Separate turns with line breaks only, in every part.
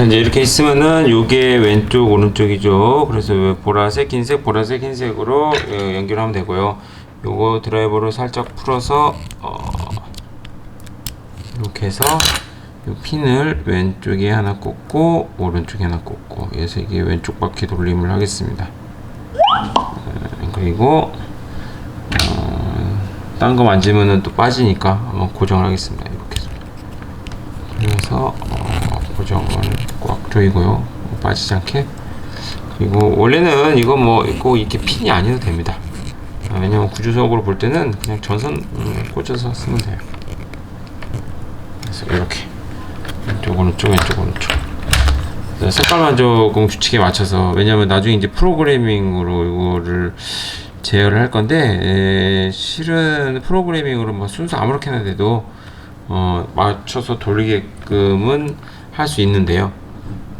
자 이제 이렇게 있으면은 요게 왼쪽 오른쪽이죠. 그래서 요 보라색 흰색 보라색 흰색으로 어, 연결하면 되고요. 요거 드라이버를 살짝 풀어서 어, 이렇게 해서 요 핀을 왼쪽에 하나 꽂고 오른쪽에 하나 꽂고 그래서 이게 왼쪽 바퀴 돌림을 하겠습니다. 어, 그리고 어, 딴거 만지면은 또 빠지니까 한번 고정을 하겠습니다. 이렇게 해서 그래서 어, 고정을 꽉 조이고요. 빠지지 않게. 그리고 원래는 이거 뭐 꼭 이렇게 핀이 아니어도 됩니다. 아, 왜냐면 구조적으로 볼 때는 그냥 전선 음, 꽂아서 쓰면 돼요. 그래서 이렇게 왼쪽 오른쪽 왼쪽 오른쪽. 그래서 색깔만 조금 규칙에 맞춰서 왜냐면 나중에 이제 프로그래밍으로 이거를 제어를 할 건데 에, 실은 프로그래밍으로 뭐 순서 아무렇게나 돼도 어, 맞춰서 돌리게끔은 할 수 있는데요.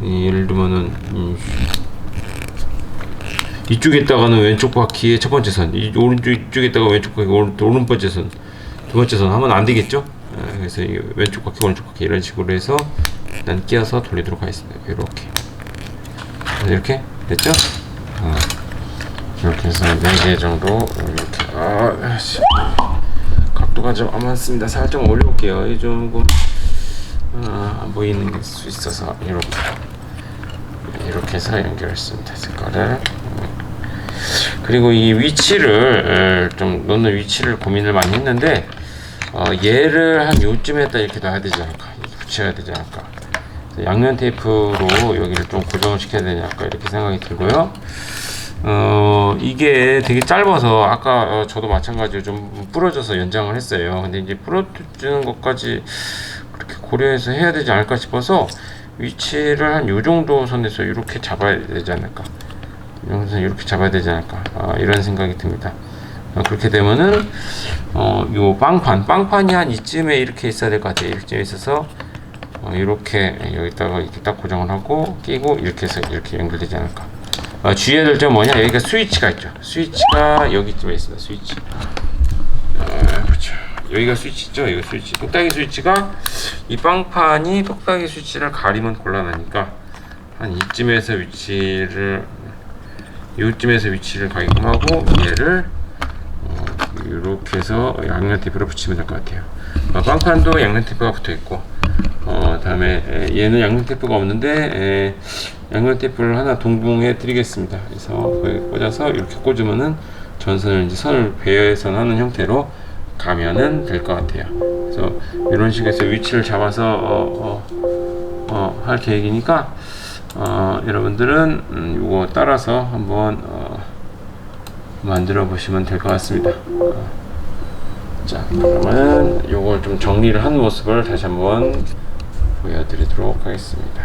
이, 예를 들면은 음, 이쪽에다가는 왼쪽 바퀴의 첫 번째 선, 이 오른쪽 이쪽에다가 왼쪽 바퀴 오른, 오른 번째 선, 두 번째 선 하면 안 되겠죠? 에, 그래서 이 왼쪽 바퀴 오른쪽 바퀴 이런 식으로 해서 일단 끼워서 돌리도록 하겠습니다. 이렇게 이렇게 됐죠? 어. 이렇게 해서 4개 정도 이렇게 아, 씨. 각도가 좀 안 맞습니다. 살짝 올려볼게요. 이 조금 아, 안 보이는 수 있어서 이렇게 이렇게 해서 연결했습니다. 색깔을 그리고 이 위치를 에, 좀 놓는 위치를 고민을 많이 했는데 어, 얘를 한 요쯤에다 이렇게 놔야 되지 않을까 붙여야 되지 않을까 양면 테이프로 여기를 좀 고정을 시켜야 되지 않을까 이렇게 생각이 들고요. 어 이게 되게 짧아서 아까 어, 저도 마찬가지로 좀 부러져서 연장을 했어요. 근데 이제 부러지는 것까지 고려해서 해야 되지 않을까 싶어서 위치를 한 요 정도 선에서 이렇게 잡아야 되지 않을까. 여기서 이렇게 잡아야 되지 않을까. 아, 이런 생각이 듭니다. 어, 그렇게 되면은 어, 요 빵판, 빵판이 한 이쯤에 이렇게 있어야 될 것 같아요. 이쯤에 있어서 어, 이렇게 여기다가 이렇게 딱 고정을 하고 끼고 이렇게 해서 이렇게 연결되지 않을까. 어, 주의해야 될 점은 뭐냐? 여기가 스위치가 있죠. 스위치가 여기쯤에 있습니다. 스위치. 여기가 스위치 있죠. 여기 스위치. 똑딱이 스위치가 이 빵판이 똑딱이 스위치를 가리면 곤란하니까 한 이쯤에서 위치를 요쯤에서 위치를 가게끔 하고 얘를 어, 이렇게 해서 양면 테이프로 붙이면 될 것 같아요. 어, 빵판도 양면 테이프가 붙어 있고 어, 다음에 에, 얘는 양면 테이프가 없는데 에, 양면 테이프를 하나 동봉해 드리겠습니다. 그래서 꽂아서 이렇게 꽂으면은 전선을 이제 선을 배열선 하는 형태로 가면은 될 것 같아요. 그래서 이런 식에서 위치를 잡아서 어, 어, 어, 할 계획이니까 어, 여러분들은 음, 이거 따라서 한번 어, 만들어 보시면 될 것 같습니다. 어, 자, 그러면 이걸 좀 정리를 한 모습을 다시 한번 보여드리도록 하겠습니다.